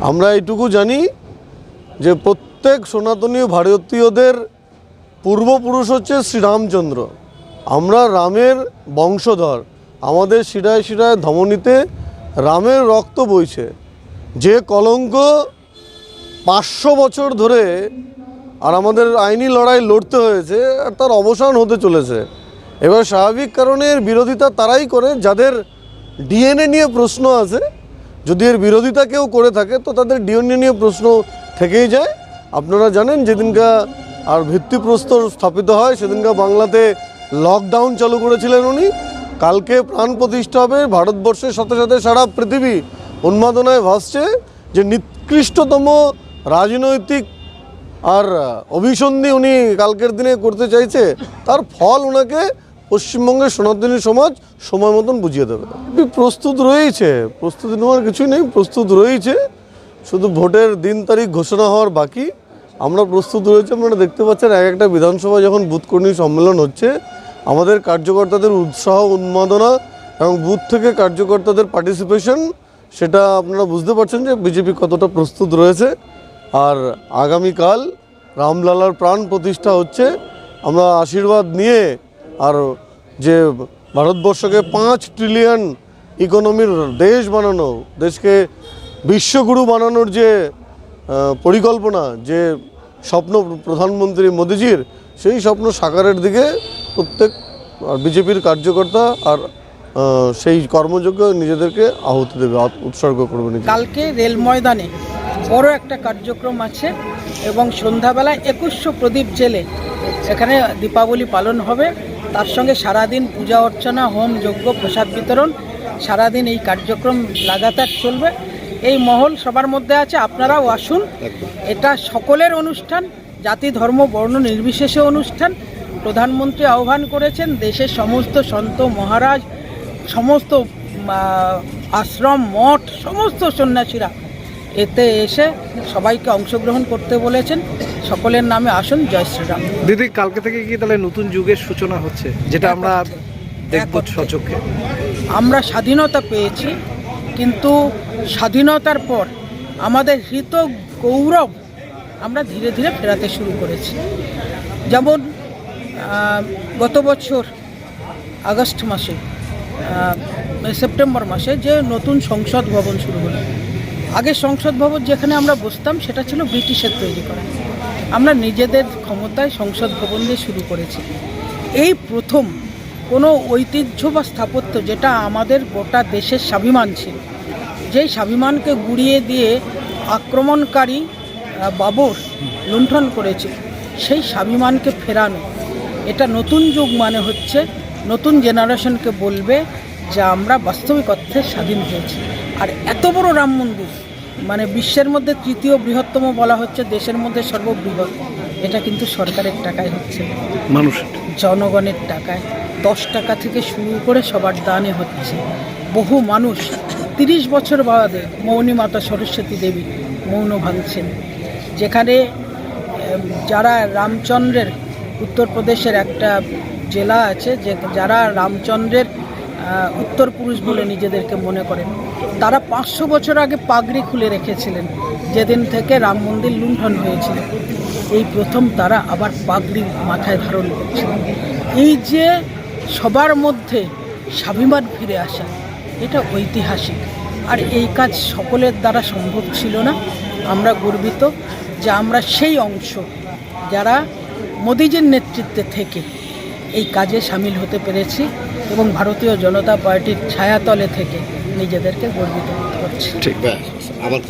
আমরা এইটুকু জানি যে প্রত্যেক সনাতনী ভারতীয়দের পূর্বপুরুষ হচ্ছে শ্রীরামচন্দ্র। আমরা রামের বংশধর। আমাদের শিরায় শিরায় ধমনীতে রামের রক্ত বইছে। যে কলঙ্ক পাঁচশো বছর ধরে আর আমাদের আইনি লড়াই লড়তে হয়েছে, আর তার অবসান হতে চলেছে। এবার স্বাভাবিক কারণে বিরোধিতা তারাই করে, যাদের ডিএনএ নিয়ে প্রশ্ন আছে যদি এর বিরোধিতা কেউ করে থাকে, তো তাদের ডিএনএ নিয়ে প্রশ্ন থেকেই যায়। আপনারা জানেন, যেদিনকা আর ভিত্তিপ্রস্তর স্থাপিত হয়, সেদিনকা বাংলাতে লকডাউন চালু করেছিলেন উনি। কালকে প্রাণ প্রতিষ্ঠা হবে, ভারতবর্ষের সাথে সাথে সারা পৃথিবী উন্মাদনায় ভাসছে। যে নিকৃষ্টতম রাজনৈতিক আর অভিসন্ধি উনি কালকের দিনে করতে চাইছে, তার ফল ওনাকে পশ্চিমবঙ্গের সনাতনী সমাজ সময় মতন বুঝিয়ে দেবে। প্রস্তুত রয়েছে। প্রস্তুতি নেওয়ার কিছুই নেই, প্রস্তুত রয়েছে। শুধু ভোটের দিন তারিখ ঘোষণা হওয়ার বাকি। আমরা প্রস্তুত রয়েছে, আপনারা দেখতে পাচ্ছেন এক একটা বিধানসভা যখন বুথ কর্মী সম্মেলন হচ্ছে, আমাদের কার্যকর্তাদের উৎসাহ, উন্মাদনা এবং বুথ থেকে কার্যকর্তাদের পার্টিসিপেশন সেটা আপনারা বুঝতে পারছেন যে বিজেপি কতটা প্রস্তুত রয়েছে। আর আগামীকাল রামলালার প্রাণ প্রতিষ্ঠা হচ্ছে। আমরা আশীর্বাদ নিয়ে আর যে ভারতবর্ষকে পাঁচ ট্রিলিয়ন ইকোনমির দেশ বানানো, দেশকে বিশ্বগুরু বানানোর যে পরিকল্পনা, যে স্বপ্ন প্রধানমন্ত্রী মোদিজির, সেই স্বপ্ন সাকারের দিকে প্রত্যেক বিজেপির কার্যকর্তা আর সেই কর্মযোগ্য নিজেদেরকে আহুতি দেবে উৎসর্গ করবে কালকে রেল ময়দানে বড় একটা কার্যক্রম আছে এবং সন্ধ্যাবেলায় একুশশো প্রদীপ জেলে এখানে দীপাবলি পালন হবে। তার সঙ্গে সারাদিন পূজা অর্চনা হোম যজ্ঞ প্রসাদ বিতরণ সারাদিন এই কার্যক্রম লাগাতার চলবে। এই মহল সবার মধ্যে আছে আপনারাও আসুন। এটা সকলের অনুষ্ঠান জাতি ধর্ম বর্ণ নির্বিশেষে অনুষ্ঠান। প্রধানমন্ত্রী আহ্বান করেছেন দেশের সমস্ত সন্ত মহারাজ সমস্ত আশ্রম মঠ সমস্ত সন্ন্যাসীরা এতে এসে সবাইকে অংশগ্রহণ করতে বলেছেন। সকলের নামে আসুন জয় শ্রীরাম। দিদি কালকে থেকে কি তাহলে নতুন যুগের সূচনা হচ্ছে? যেটা আমরা দেখব। সচক্ষে আমরা স্বাধীনতা পেয়েছি কিন্তু স্বাধীনতার পর আমাদের হৃত গৌরব আমরা ধীরে ধীরে ফেরাতে শুরু করেছি। যেমন গত বছর আগস্ট মাসে সেপ্টেম্বর মাসে যে নতুন সংসদ ভবন শুরু হলো। আগে সংসদ ভবন যেখানে আমরা বসতাম, সেটা ছিল ব্রিটিশের তৈরি করা। আমরা নিজেদের ক্ষমতায় সংসদ ভবন দিয়ে শুরু করেছি। এই প্রথম কোনো ঐতিহ্য বা স্থাপত্য যেটা আমাদের গোটা দেশের স্বাভিমান ছিল, যেই স্বাভিমানকে গুড়িয়ে দিয়ে আক্রমণকারী বাবর লুণ্ঠন করেছে, সেই স্বাভিমানকে ফেরানো। এটা নতুন যুগ মানে হচ্ছে, নতুন জেনারেশনকে বলবে যে আমরা বাস্তবিক অর্থে স্বাধীন হয়েছি। আর এত বড় রাম মন্দির মানে বিশ্বের মধ্যে তৃতীয় বৃহত্তম বলা হচ্ছে দেশের মধ্যে সর্ববৃহৎ এটা কিন্তু সরকারের টাকায় হচ্ছে। মানুষ জনগণের টাকায়। দশ টাকা থেকে শুরু করে সবার দানে হচ্ছে। বহু মানুষ তিরিশ বছর বাদে মৌনী মাতা সরস্বতী দেবী মৌন ভাঙছেন। যেখানে যারা রামচন্দ্রের উত্তরপ্রদেশের একটা জেলা আছে যে যারা রামচন্দ্রের উত্তর পুরুষ বলে নিজেদেরকে মনে করেন। তারা পাঁচশো বছর আগে পাগড়ি খুলে রেখেছিলেন, যেদিন থেকে রাম মন্দির লুণ্ঠন হয়েছিল। এই প্রথম তারা আবার পাগড়ি মাথায় ধারণ করছে এই যে সবার মধ্যে স্বাভিমান ফিরে আসা, এটা ঐতিহাসিক। আর এই কাজ সকলের দ্বারা সম্ভব ছিল না। আমরা গর্বিত যে আমরা সেই অংশ যারা মোদিজির নেতৃত্বে থেকে এই কাজে সামিল হতে পেরেছি। এবং ভারতীয় জনতা পার্টির ছায়াতলে থেকে নিজেদেরকে গর্বিত করছে। ঠিক আবার